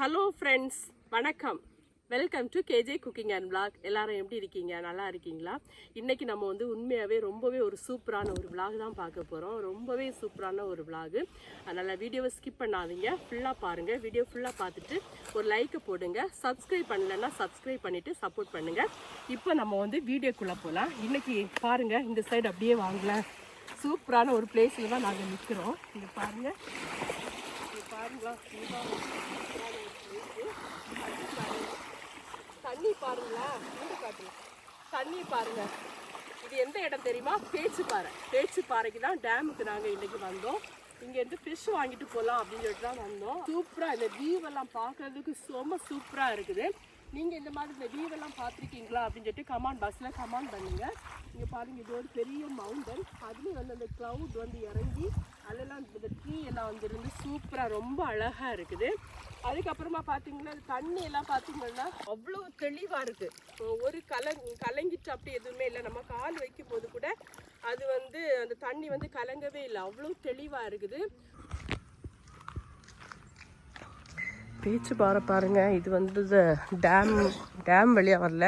Hello friends வணக்கம். Welcome to KJ cooking and vlog எல்லாரும் எப்படி இருக்கீங்க? நல்லா இருக்கீங்களா? இன்றைக்கி நம்ம வந்து உண்மையாகவே ரொம்பவே ஒரு சூப்பரான ஒரு விளாக் தான் பார்க்க போகிறோம் ரொம்பவே சூப்பரான ஒரு விளாகு அதனால் வீடியோவை ஸ்கிப் பண்ணாதீங்க. ஃபுல்லாக பாருங்கள் வீடியோ ஃபுல்லாக பார்த்துட்டு ஒரு லைக்கை போடுங்க. சப்ஸ்கிரைப் பண்ணலைன்னா சப்ஸ்கிரைப் பண்ணிவிட்டு சப்போர்ட் பண்ணுங்கள் இப்போ நம்ம வந்து வீடியோக்குள்ளே போகலாம் இன்றைக்கி பாருங்கள் இந்த சைடு அப்படியே வாங்கலாம் சூப்பரான ஒரு பிளேஸில் தான் நாங்கள் நிற்கிறோம் இங்கே பாருங்கள் பாருங்களா தண்ணி பாருங்களேன் தண்ணி பாருங்களா காட்டுங்க தண்ணி பாருங்க. இது எந்த இடம் தெரியுமா? பேச்சுப்பாறை பேச்சுப்பாறைக்கு தான் டேமுக்கு நாங்கள் இன்னைக்கு வந்தோம். இங்கேருந்து ஃபிஷ் வாங்கிட்டு போகலாம் அப்படின்னு சொல்லிட்டு தான் வந்தோம். சூப்பராக இந்த வியூவெல்லாம் பார்க்குறதுக்கு பார்க்கறதுக்கு ரொம்ப சூப்பராக இருக்குது. நீங்கள் இந்த மாதிரி இந்த வியூவெல்லாம் பார்த்துருக்கீங்களா அப்படின்னு சொல்லிட்டு கமாண்ட் பஸ்ஸில் கமாண்ட் பண்ணுங்க. இங்கே பாருங்கள் இது ஒரு பெரிய மவுண்டன் அதுலேயும் வந்து அந்த க்ளவுட் வந்து இறங்கி அதெல்லாம் இந்த வந்துருந்து சூப்பராக ரொம்ப அழகாக இருக்குது. அதுக்கப்புறமா பார்த்தீங்கன்னா தண்ணி எல்லாம் பார்த்தீங்கன்னா அவ்வளோ தெளிவாக இருக்குது ஒரு கலங் கலங்கிட்டு அப்படி எதுவுமே இல்லை. நம்ம கால் வைக்கும் போது கூட அது வந்து அந்த தண்ணி வந்து கலங்கவே இல்லை. அவ்வளோ தெளிவாக இருக்குது. பேச்சு பாறை பாருங்க. இது வந்து டேம் டேம் வழியாக வரல.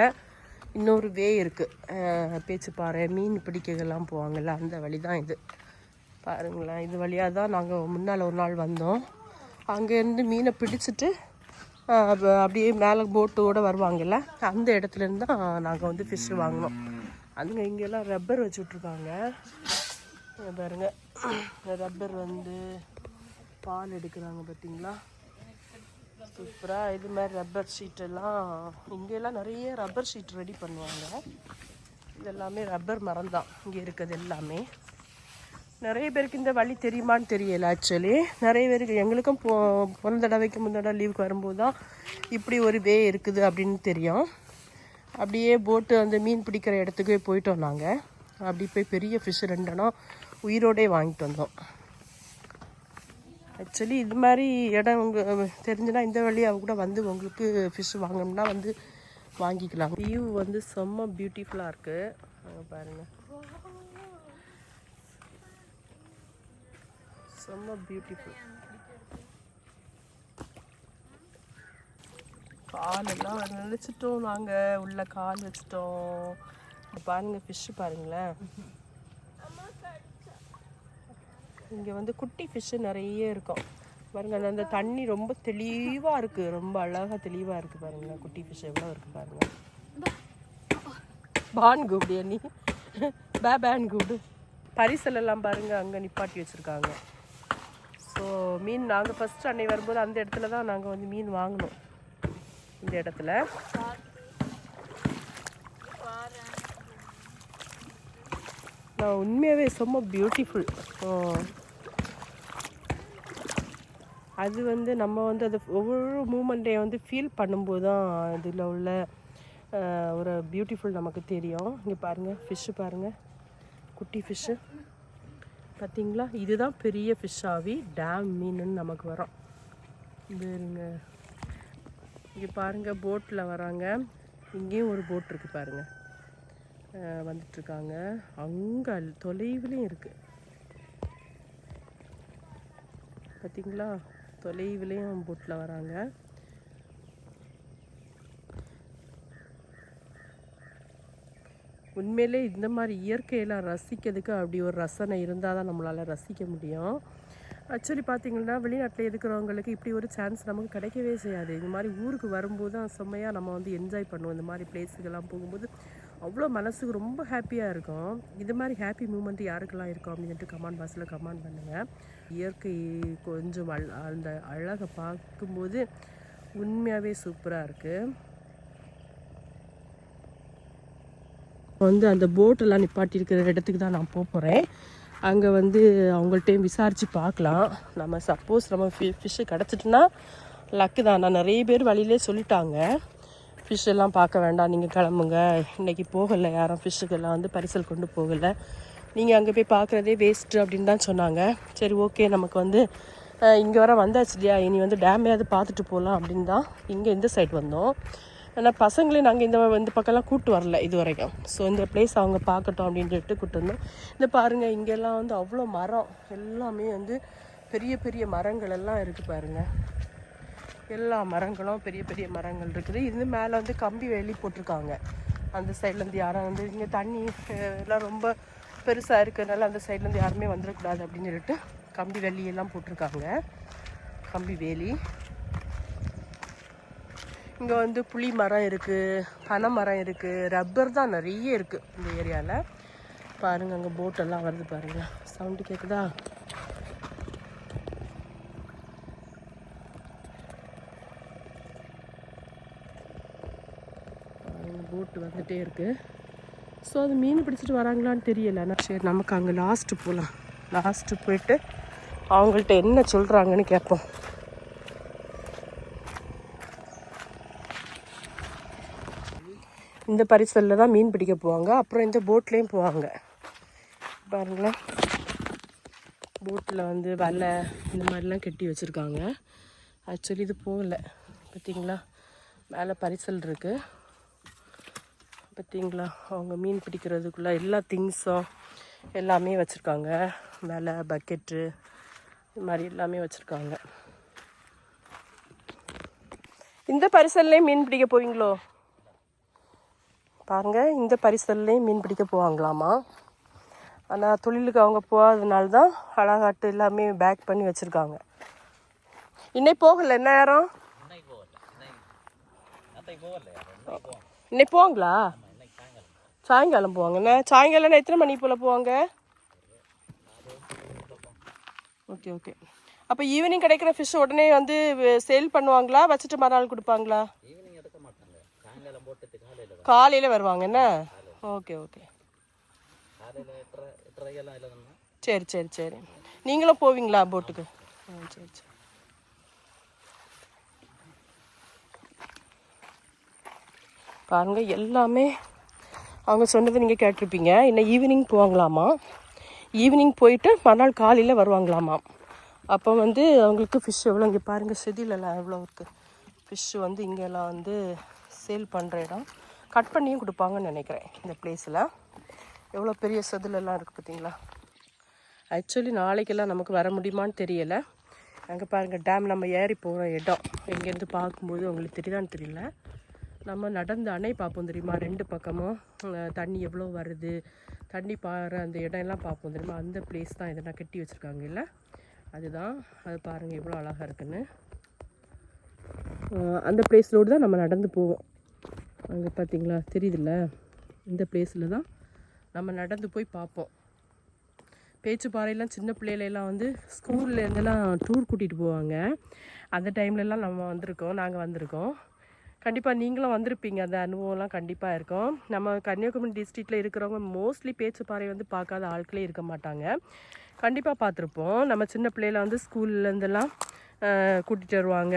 இன்னொரு வே இருக்குது பேச்சு பாறை மீன் பிடிக்கலாம் போவாங்கல்ல அந்த வழி தான் இது. பாருங்களேன் இது வழியாக தான் நாங்கள் முன்னால் ஒரு நாள் வந்தோம். அங்கேருந்து மீனை பிடிச்சிட்டு அப்படியே மேலே போட்டோட வருவாங்கல்ல அந்த இடத்துலேருந்து தான் நாங்கள் வந்து ஃபிஷ் வாங்கினோம். அதுங்க இங்கெல்லாம் ரப்பர் வச்சு விட்ருக்காங்க பாருங்க ரப்பர் வந்து பால் எடுக்கிறாங்க பார்த்தீங்களா சூப்பராக இது மாதிரி ரப்பர் ஷீட்டெல்லாம் இங்கெல்லாம் நிறைய ரப்பர் ஷீட் ரெடி பண்ணுவாங்க. இதெல்லாமே ரப்பர் மரம் தான் இங்கே இருக்கிறது எல்லாமே. நிறைய பேருக்கு இந்த வழி தெரியுமான்னு தெரியல ஆக்சுவலி நிறைய பேருக்கு எங்களுக்கும் போ போன தடவைக்கு முன்னாடி தடவை லீவுக்கு வரும்போது தான் இப்படி ஒரு வே இருக்குது அப்படின்னு தெரியும். அப்படியே போட்டு அந்த மீன் பிடிக்கிற இடத்துக்கே போயிட்டோம் நாங்கள் அப்படி போய் பெரிய ஃபிஷ் ரெண்டனம் உயிரோடே வாங்கிட்டு வந்தோம். ஆக்சுவலி இது மாதிரி இடம் உங்கள் தெரிஞ்சுன்னா இந்த வழியாக கூட வந்து உங்களுக்கு ஃபிஷ் வாங்கணும்னா வந்து வாங்கிக்கலாம். வியூ வந்து செம்ம பியூட்டிஃபுல்லாக இருக்குது பாருங்கள் செம்ம பியூட்டிஃபுல் காலெல்லாம் நினச்சிட்டோம் நாங்கள் உள்ள கால் வச்சிட்டோம். பாருங்க ஃபிஷ் பாருங்களேன். இங்கே வந்து குட்டி ஃபிஷ்ஷு நிறைய இருக்கும். பாருங்க அந்த- தண்ணி ரொம்ப தெளிவாக இருக்குது ரொம்ப அழகாக தெளிவாக இருக்குது பாருங்களேன் குட்டி ஃபிஷ் எவ்வளோ இருக்குது பாருங்க. பான் கூப்பிடியா நீ பே பேன் கூப்பிடு பரிசலெல்லாம் பாருங்கள் பாருங்க அங்கே நிப்பாட்டி வச்சுருக்காங்க. ஸோ மீன் நாங்கள் ஃபஸ்ட்டு அன்னை வரும்போது அந்த இடத்துல தான் நாங்கள் வந்து மீன் வாங்கினோம் இந்த இடத்துல. நான் உண்மையாகவே ரொம்ப பியூட்டிஃபுல் அது வந்து நம்ம வந்து அது ஒவ்வொரு மூமெண்ட்டையும் வந்து ஃபீல் பண்ணும்போது தான் இதில் உள்ள ஒரு பியூட்டிஃபுல் நமக்கு தெரியும். இங்கே பாருங்கள் ஃபிஷ்ஷு பாருங்கள் குட்டி ஃபிஷ்ஷு பார்த்தீங்களா இதுதான் பெரிய ஃபிஷ் ஆவி டேம் மீனுன்னு நமக்கு வரும். வேறுங்க இங்கே பாருங்கள் போட்டில் வராங்க. இங்கேயும் ஒரு போட் இருக்குது பாருங்கள் வந்துட்டுருக்காங்க அங்கே தொலைவுலேயும் இருக்குது பார்த்தீங்களா தொலைவுலேயும் போட்டில் வராங்க. உண்மையிலே இந்த மாதிரி இயற்கையெல்லாம் ரசிக்கிறதுக்கு அப்படி ஒரு ரசனை இருந்தால் தான் நம்மளால் ரசிக்க முடியும். ஆக்சுவலி பார்த்தீங்கன்னா வெளிநாட்டில் இருக்கிறவங்களுக்கு இப்படி ஒரு சான்ஸ் நமக்கு கிடைக்கவே செய்யாது. இந்த மாதிரி ஊருக்கு வரும்போது தான் செம்மையாக நம்ம வந்து என்ஜாய் பண்ணுவோம். இந்த மாதிரி பிளேஸுக்கெல்லாம் போகும்போது அவ்வளோ மனசுக்கு ரொம்ப ஹாப்பியாக இருக்கும். இது மாதிரி ஹாப்பி மூமெண்ட் யாருக்கெல்லாம் இருக்கும் அப்படின்னு சொல்லிட்டு கமெண்ட் பாக்ஸில் கமெண்ட் பண்ணுங்கள் இயற்கை கொஞ்சம் அழ அந்த அழகை பார்க்கும்போது உண்மையாகவே சூப்பராக இருக்குது வந்து அந்த போட்டெல்லாம் நிப்பாட்டி இருக்கிற இடத்துக்கு தான் நான் போக போகிறேன் அங்கே வந்து அவங்கள்ட்டையும் விசாரித்து பார்க்கலாம். நம்ம சப்போஸ் நம்ம ஃபி ஃபிஷ்ஷு கிடச்சிட்டுன்னா லக்கு தான். நான் நிறைய பேர் வழியிலே சொல்லிட்டாங்க. ஃபிஷ் எல்லாம் பார்க்க வேண்டாம். நீங்கள் கிளம்புங்க. இன்றைக்கி போகலை. யாரும் ஃபிஷ்ஷுக்கெல்லாம் வந்து பரிசல் கொண்டு போகலை. நீங்கள் அங்கே போய் பார்க்குறதே வேஸ்ட்டு அப்படின்னு தான் சொன்னாங்க. சரி ஓகே நமக்கு வந்து இங்கே வர வந்தாச்சு இல்லையா? இனி வந்து டேமையாவது பார்த்துட்டு போகலாம் அப்படின்னு தான் இங்கே இந்த சைடு வந்தோம். ஆனால் பசங்களையும் நாங்கள் இந்த இந்த பக்கம்லாம் கூட்டு வரல இது வரைக்கும் ஸோ இந்த பிளேஸ் அவங்க பார்க்கட்டும் அப்படின்னு சொல்லிட்டு கூட்டு வந்தோம். இந்த பாருங்கள் இங்கெல்லாம் வந்து அவ்வளோ மரம். எல்லாமே வந்து பெரிய பெரிய மரங்கள் எல்லாம் இருக்குது பாருங்கள் எல்லா மரங்களும் பெரிய பெரிய மரங்கள் இருக்குது. இது மேலே வந்து கம்பி வேலி போட்டிருக்காங்க. அந்த சைட்லேருந்து யாரும் வந்து இங்கே தண்ணி எல்லாம் ரொம்ப பெருசாக இருக்கிறதுனால அந்த சைட்லேருந்து யாருமே வந்துடக்கூடாது அப்படின்னு சொல்லிட்டு கம்பி வேலியெல்லாம் போட்டிருக்காங்க. கம்பி வேலி. இங்கே வந்து புளி மரம் இருக்குது பனை மரம் இருக்குது ரப்பர் தான் நிறைய இருக்குது இந்த ஏரியாவில் பாருங்கள் அங்கே போட்டெல்லாம் வருது பாருங்கள் சவுண்டு கேட்குதா போட்டு வந்துகிட்டே இருக்குது ஸோ அது மீன் பிடிச்சிட்டு வராங்களான்னு தெரியல. ஆனால் சரி நமக்கு அங்கே லாஸ்ட்டு போகலாம் லாஸ்ட்டு போயிட்டு அவங்கள்ட்ட என்ன சொல்கிறாங்கன்னு கேட்போம். இந்த பரிசலில் தான் மீன் பிடிக்க போவாங்க. அப்புறம் இந்த போட்லேயும் போவாங்க. பாருங்களேன். போட்டில் வந்து வலை இந்த மாதிரிலாம் கட்டி வச்சுருக்காங்க. ஆக்சுவலி இது போகல. பார்த்தீங்களா மேலே பரிசல் இருக்குது பார்த்திங்களா அவங்க மீன் பிடிக்கிறதுக்குள்ளே எல்லா திங்ஸும் எல்லாமே வச்சுருக்காங்க. மேலே பக்கெட்டு இது மாதிரி எல்லாமே வச்சுருக்காங்க. இந்த பரிசல்லையும் மீன் பிடிக்க போவீங்களோ? பாருங்கள் இந்த பரிசல்லையும் மீன் பிடிக்க போவாங்களாமா? ஆனால் தொழிலுக்கு அவங்க போகாதனால தான் அழகாட்டு எல்லாமே பேக் பண்ணி வச்சுருக்காங்க. இன்னைக்கு போகல என்ன நேரம்? இன்னைக்கு போவாங்களா சாயங்காலம் போவாங்க. என்ன சாயங்காலம் எத்தனை மணி போல் போவாங்க? Okay okay. அப்போ ஈவினிங் கிடைக்கிற ஃபிஷ் உடனே வந்து சேல் பண்ணுவாங்களா? வச்சுட்டு மறுநாள் கொடுப்பாங்களா ஈவினிங் எடுக்க மாட்டாங்க சாயங்காலம் போட்டுட்டு காலையில் வருவாங்க என்ன? Okay okay. சரி சரி சரி. நீங்களும் போவீங்களா போட்டுக்கு ஆ சரி சரி. பாருங்க எல்லாமே அவங்க சொன்னதை நீங்கள் கேட்டிருப்பீங்க. இன்னும் ஈவினிங் போவாங்களாமா? ஈவினிங் போயிட்டு மறுநாள் காலையில் வருவாங்களாமா? அப்போ வந்து அவங்களுக்கு ஃபிஷ் எவ்வளோ இங்கே பாருங்கள் செதிலெல்லாம் எவ்வளோ இருக்குது ஃபிஷ் வந்து இங்கெல்லாம் வந்து சேல் பண்ணுற இடம். கட் பண்ணியும் கொடுப்பாங்கன்னு நினைக்கிறேன் இந்த பிளேஸில் எவ்வளோ பெரிய செதுலெல்லாம் இருக்குது பார்த்தீங்களா? ஆக்சுவலி நாளைக்கெல்லாம் நமக்கு வர முடியுமான்னு தெரியலை. அங்கே பாருங்கள் டேம் நம்ம ஏறி போகிற இடம். இங்கேருந்து பார்க்கும்போது உங்களுக்கு தெரியுதான்னு தெரியல. நம்ம நடந்த அணை பார்ப்போம் தெரியுமா? ரெண்டு பக்கமும். தண்ணி எவ்வளோ வருது? தண்ணி பாரு அந்த இடம் எல்லாம் பார்ப்போம் தெரியுமா? அந்த பிளேஸ் தான் இதெல்லாம் கட்டி வச்சுருக்காங்க இல்லை? அதுதான். அது பாருங்கள் எவ்வளோ அழகாக இருக்குன்னு. அந்த பிளேஸ்லோடு தான் நம்ம நடந்து போவோம். அங்கே பார்த்தீங்களா தெரியுதுல்ல? இந்த பிளேஸில் தான் நம்ம நடந்து போய் பார்ப்போம். பேச்சுப்பாறையெல்லாம் சின்ன பிள்ளையிலலாம் வந்து ஸ்கூல்லேருந்தெல்லாம் டூர் கூட்டிகிட்டு போவாங்க. அந்த டைம்லலாம் நம்ம வந்திருக்கோம். நாங்கள் வந்திருக்கோம். கண்டிப்பாக நீங்களும் வந்திருப்பீங்க. அந்த அனுபவம்லாம் கண்டிப்பாக இருக்கும். நம்ம கன்னியாகுமரி டிஸ்ட்ரிக்டில் இருக்கிறவங்க மோஸ்ட்லி பேச்சுப்பாறை வந்து பார்க்காத ஆட்களே இருக்க மாட்டாங்க. கண்டிப்பாக பார்த்துருப்போம். நம்ம சின்ன பிள்ளையில வந்து ஸ்கூல்லேருந்தெல்லாம் கூட்டிகிட்டு வருவாங்க.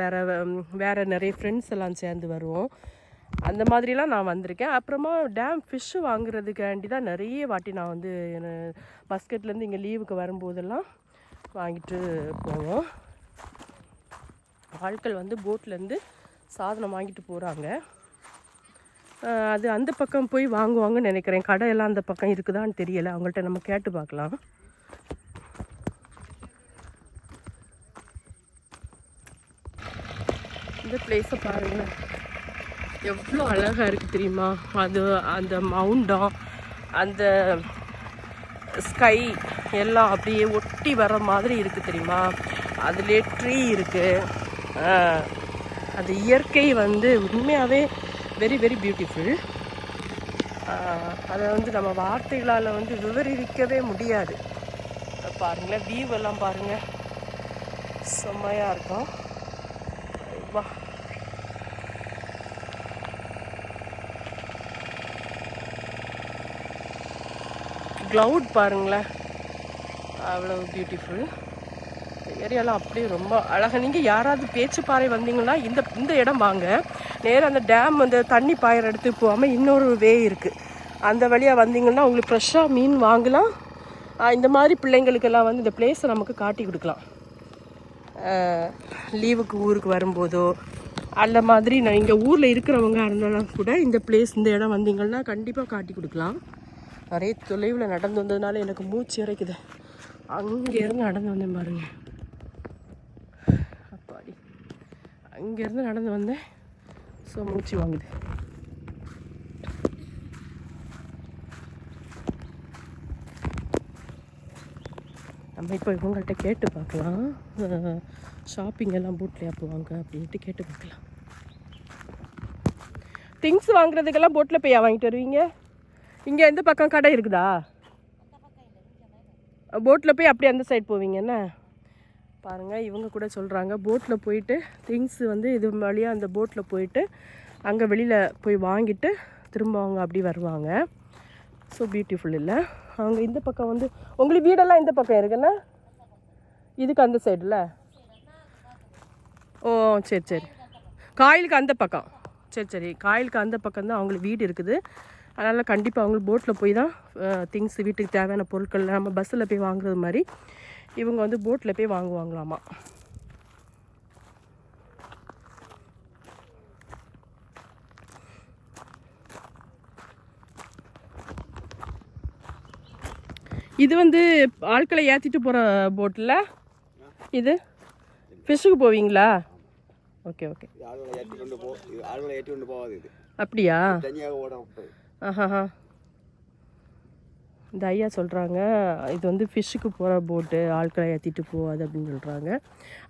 வேறு வேறு வேற நிறைய ஃப்ரெண்ட்ஸ் எல்லாம் சேர்ந்து வருவோம். அந்த மாதிரிலாம் நான் வந்திருக்கேன். அப்புறமா டேம் ஃபிஷ்ஷு வாங்குறதுக்காண்டி தான் நிறைய வாட்டி நான் வந்து பஸ்கெட்லேருந்து இங்கே லீவுக்கு வரும்போதெல்லாம் வாங்கிட்டு போவோம். ஆட்கள் வந்து போட்லேருந்து சாதனம் வாங்கிட்டு போகிறாங்க அது அந்த பக்கம் போய் வாங்குவாங்கன்னு நினைக்கிறேன். கடையெல்லாம் அந்த பக்கம் இருக்குதான்னு தெரியலை. அவங்கள்ட்ட நம்ம கேட்டு பார்க்கலாம். இந்த பிளேஸை பாருங்களேன் எவ்வளோ அழகாக இருக்குது தெரியுமா? அது அந்த மவுண்டம் அந்த ஸ்கை எல்லாம் அப்படியே ஒட்டி வர மாதிரி இருக்குது தெரியுமா? அதிலே ட்ரீ இருக்குது அது இயற்கை வந்து உண்மையாகவே வெரி வெரி பியூட்டிஃபுல் அதை வந்து நம்ம வார்த்தைகளால் வந்து விவரிக்கவே முடியாது. பாருங்களேன் வியூ எல்லாம் பாருங்கள் செம்மையாக இருக்கும் வா க்ளவுட் பாருங்களேன். அவ்வளோ பியூட்டிஃபுல் ஏரியாலாம் அப்படியே ரொம்ப அழகாக நீங்கள் யாராவது பேச்சு பாறை வந்தீங்கன்னா இந்த இந்த இடம் வாங்க. நேராக அந்த டேம் அந்த தண்ணி பாயிற இடத்துக்கு போகாமல் இன்னொரு வே இருக்குது அந்த வழியாக வந்தீங்கன்னா உங்களுக்கு ஃப்ரெஷ்ஷாக மீன் வாங்கலாம். இந்த மாதிரி பிள்ளைங்களுக்கெல்லாம் வந்து இந்த பிளேஸை நமக்கு காட்டி கொடுக்கலாம். லீவுக்கு ஊருக்கு வரும்போதோ அந்த மாதிரி நான் இங்கே ஊரில் இருக்கிறவங்க இருந்தாலும் கூட இந்த பிளேஸ் இந்த இடம் வந்தீங்கன்னா கண்டிப்பாக காட்டி கொடுக்கலாம். நிறைய தொலைவில் நடந்து வந்ததுனால எனக்கு மூச்சு இறைக்குது. அங்கேருந்து நடந்து வந்தேன் பாருங்க. அப்பாடி. அங்கேருந்து நடந்து வந்தேன். ஸோ மூச்சு வாங்குது. நம்ம இப்போ இவங்கள்ட்ட கேட்டு பார்க்கலாம். ஷாப்பிங் எல்லாம் போட்லையா போவாங்க அப்படின்ட்டு கேட்டு பார்க்கலாம். திங்ஸ் வாங்குறதுக்கெல்லாம் போட்டில் போய் வாங்கிட்டு வருவீங்க? இங்கே எந்த பக்கம் கடை இருக்குதா? போட்டில் போய் அப்படியே அந்த சைடு போவீங்க என்ன? பாருங்கள் இவங்க கூட சொல்கிறாங்க போட்டில் போயிட்டு திங்ஸ் வந்து இது வழியாக அந்த போட்டில் போயிட்டு அங்கே வெளியில் போய் வாங்கிட்டு திரும்ப அவங்க அப்படி வருவாங்க. ஸோ பியூட்டிஃபுல் இல்லை. அவங்க இந்த பக்கம் வந்து உங்களுக்கு வீடெல்லாம் இந்த பக்கம் இருக்குண்ணா இதுக்கு அந்த சைடில் ஓ சரி சரி. காயிலுக்கு அந்த பக்கம். சரி சரி. காயிலுக்கு அந்த பக்கம் தான் அவங்களுக்கு வீடு இருக்குது. அதனால் கண்டிப்பாக அவங்களுக்கு போட்டில் போய் தான் திங்ஸ் வீட்டுக்கு தேவையான பொருட்கள் நம்ம பஸ்ஸில் போய் வாங்குறது மாதிரி இவங்க வந்து போட்டில் போய் வாங்குவாங்களாமா. இது வந்து ஆட்களை ஏற்றிட்டு போகிற போட்டில் இது? ஃபிஷ்ஷுக்கு போவீங்களா? ஓகே ஓகே அப்படியா? தனியாக ஓட விட்டது ஆஹாஹா. இந்த ஐயா சொல்கிறாங்க இது வந்து ஃபிஷ்ஷுக்கு போகிற போட்டு ஆட்களை ஏற்றிட்டு போகாது அப்படின்னு சொல்கிறாங்க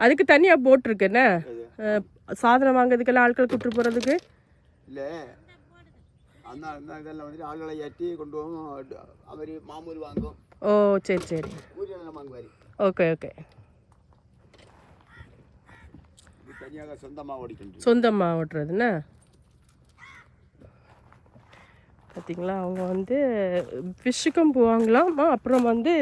அதுக்கு தனியாக போட் இருக்குண்ணே அஹ், சாதனம் வாங்குறதுக்கெல்லாம் ஆட்களை கூப்பிட்டு போகிறதுக்கு இல்லை. அந்த அந்த இதெல்லாம் வந்துட்டு ஆளுகளை ஏற்றி கொண்டு போகும் அவர் மாமூல் வாங்கும். ஓ சரி சரி. ஊரியெல்லாம் வாங்குவார். Okay okay. தனியாக சொந்தமாக ஓடிக்கிட்டு சொந்தமாக ஓட்டுறதுண்ணே பார்த்தீங்களா? அவங்க வந்து ஃபிஷ்ஷுக்கும் போவாங்களாம். அப்புறம் வந்து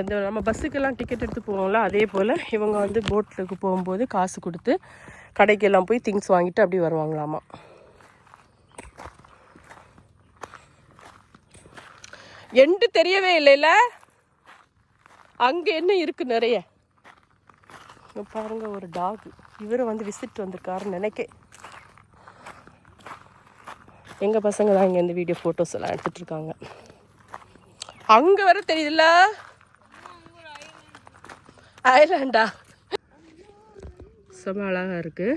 இந்த நம்ம பஸ்ஸுக்கெல்லாம் டிக்கெட் எடுத்து போவோம்ல அதே போல் இவங்க வந்து போட்டுக்கு போகும்போது காசு கொடுத்து கடைக்கெல்லாம் போய் திங்ஸ் வாங்கிட்டு அப்படி வருவாங்களாமா. எண்டு தெரியவே இல்லைல்ல அங்கே என்ன இருக்கு நிறைய? பாருங்கள் பாருங்க ஒரு டாக் இவரை வந்து விசிட் வந்திருக்காருன்னு நினைக்க எங்கள் பசங்க தான் இங்கே இந்த வீடியோ ஃபோட்டோஸ் எல்லாம் எடுத்துட்டு இருக்காங்க அங்கே வர தெரியுதுல்ல? ஐலாண்டா செம அழகாக இருக்கு.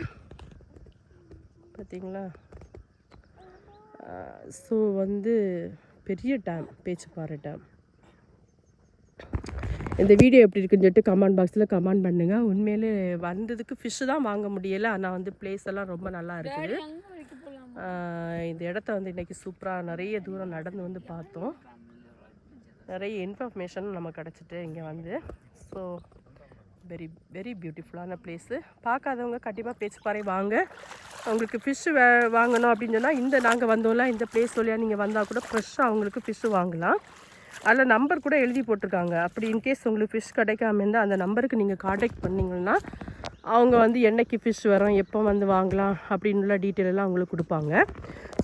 பார்த்தீங்களா ஸோ வந்து பெரிய டேம் பேச்சுப்பாறை டேம் இந்த வீடியோ எப்படி இருக்குன்னு சொல்லிட்டு கமெண்ட் பாக்ஸில் கமெண்ட் பண்ணுங்கள் உண்மையிலே வந்ததுக்கு ஃபிஷ்ஷு தான் வாங்க முடியலை. ஆனால் வந்து பிளேஸ் எல்லாம் ரொம்ப நல்லா இருக்குது இந்த இடத்த வந்து இன்றைக்கி சூப்பராக நிறைய தூரம் நடந்து வந்து பார்த்தோம். நிறைய இன்ஃபர்மேஷன் நம்ம கிடச்சிட்டு இங்கே வந்து. ஸோ வெரி வெரி பியூட்டிஃபுல்லான பிளேஸு பார்க்காதவங்க கண்டிப்பாக பேச்சுப்பாறை வாங்க. அவங்களுக்கு ஃபிஷ்ஷு வே வாங்கணும் அப்படின்னு சொன்னால் இந்த நாங்கள் வந்தோம்ல இந்த பிளேஸ் வழியாக நீங்கள் வந்தால் கூட ஃப்ரெஷ்ஷாக அவங்களுக்கு ஃபிஷ்ஷு வாங்கலாம். அதில் நம்பர் கூட எழுதி போட்டிருக்காங்க. அப்படி இன்கேஸ் உங்களுக்கு ஃபிஷ் கிடைக்காம இருந்தால் அந்த நம்பருக்கு நீங்கள் காண்டாக்ட் பண்ணிங்கன்னா அவங்க வந்து என்னைக்கு ஃபிஷ் வரும் எப்போ வந்து வாங்கலாம் அப்படின்னுள்ள டீட்டெயில் எல்லாம் அவங்களுக்கு கொடுப்பாங்க.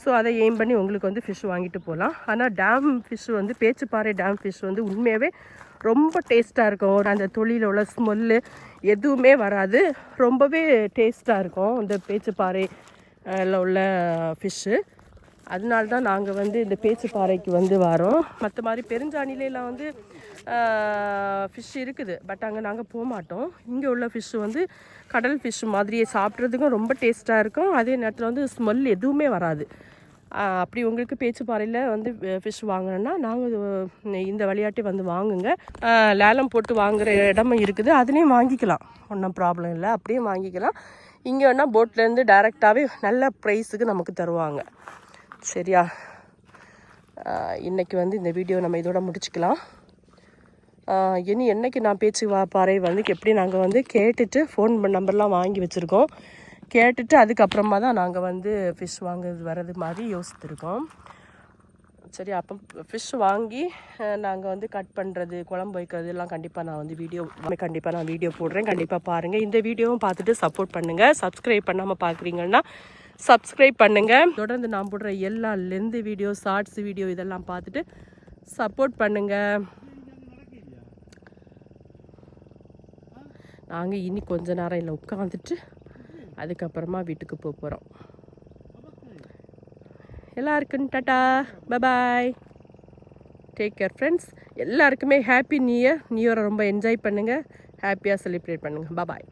ஸோ அதை எய்ம் பண்ணி உங்களுக்கு வந்து ஃபிஷ் வாங்கிட்டு போகலாம். ஆனால் டேம் ஃபிஷ் வந்து பேச்சுப்பாறை டேம் ஃபிஷ் வந்து உண்மையாகவே ரொம்ப டேஸ்ட்டாக இருக்கும். ஒரு அந்த தொழில உள்ள ஸ்மெல்லு எதுவுமே வராது. ரொம்பவே டேஸ்ட்டாக இருக்கும் இந்த பேச்சுப்பாறை உள்ள ஃபிஷ்ஷு அதனால தான் நாங்கள் வந்து இந்த பேச்சுப்பாறைக்கு வந்து வரோம். மற்ற மாதிரி பெருஞ்சாணிலாம் வந்து ஃபிஷ் இருக்குது. பட் அங்கே நாங்கள் போக மாட்டோம். இங்கே உள்ள ஃபிஷ்ஷு வந்து கடல் ஃபிஷ் மாதிரியே சாப்பிட்றதுக்கும் ரொம்ப டேஸ்ட்டாக இருக்கும். அதே நேரத்தில் வந்து ஸ்மெல் எதுவுமே வராது. அப்படி உங்களுக்கு பேச்சுப்பாறையில் வந்து ஃபிஷ் வாங்கினோன்னா நாங்கள் இந்த விளையாட்டை வந்து வாங்குங்க. லேலம் போட்டு வாங்குற இடமும் இருக்குது. அதுலேயும் வாங்கிக்கலாம். ஒன்றும் ப்ராப்ளம் இல்லை. அப்படியே வாங்கிக்கலாம். இங்கே வேணால் போட்லேருந்து டைரெக்டாகவே நல்ல ப்ரைஸுக்கு நமக்கு தருவாங்க. சரியா? இன்றைக்கி வந்து இந்த வீடியோ நம்ம இதோட முடிச்சுக்கலாம். இனி என்னைக்கு நான் பேச்சு வா பாறை வந்து எப்படி நாங்கள் வந்து கேட்டுட்டு ஃபோன் நம்பர்லாம் வாங்கி வச்சுருக்கோம். கேட்டுட்டு அதுக்கப்புறமா தான் நாங்கள் வந்து ஃபிஷ் வாங்குறது வர்றது மாதிரி யோசித்திருக்கோம். சரி அப்போ ஃபிஷ் வாங்கி நாங்கள் வந்து கட் பண்ணுறது குழம்பு வைக்கிறது எல்லாம் கண்டிப்பாக நான் வந்து வீடியோ கண்டிப்பாக நான் வீடியோ போடுறேன். கண்டிப்பாக பாருங்கள் இந்த வீடியோவும் பார்த்துட்டு சப்போர்ட் பண்ணுங்கள் சப்ஸ்கிரைப் பண்ணாமல் பார்க்குறீங்கன்னா சப்ஸ்கிரைப் பண்ணுங்கள் தொடர்ந்து நான் போடுற எல்லா லெந்து வீடியோ ஷார்ட்ஸ் வீடியோ இதெல்லாம் பார்த்துட்டு சப்போர்ட் பண்ணுங்கள் நாங்கள் இனி கொஞ்ச நேரம் இல்லை உட்காந்துட்டு அதுக்கப்புறமா வீட்டுக்கு போக போகிறோம் எல்லாருக்கும் tata bye bye take care friends எல்லாருக்குமே ஹாப்பி நியூ இயர் நியூ இயரை ரொம்ப என்ஜாய் பண்ணுங்கள் ஹாப்பியாக செலிப்ரேட் பண்ணுங்கள் பபாய்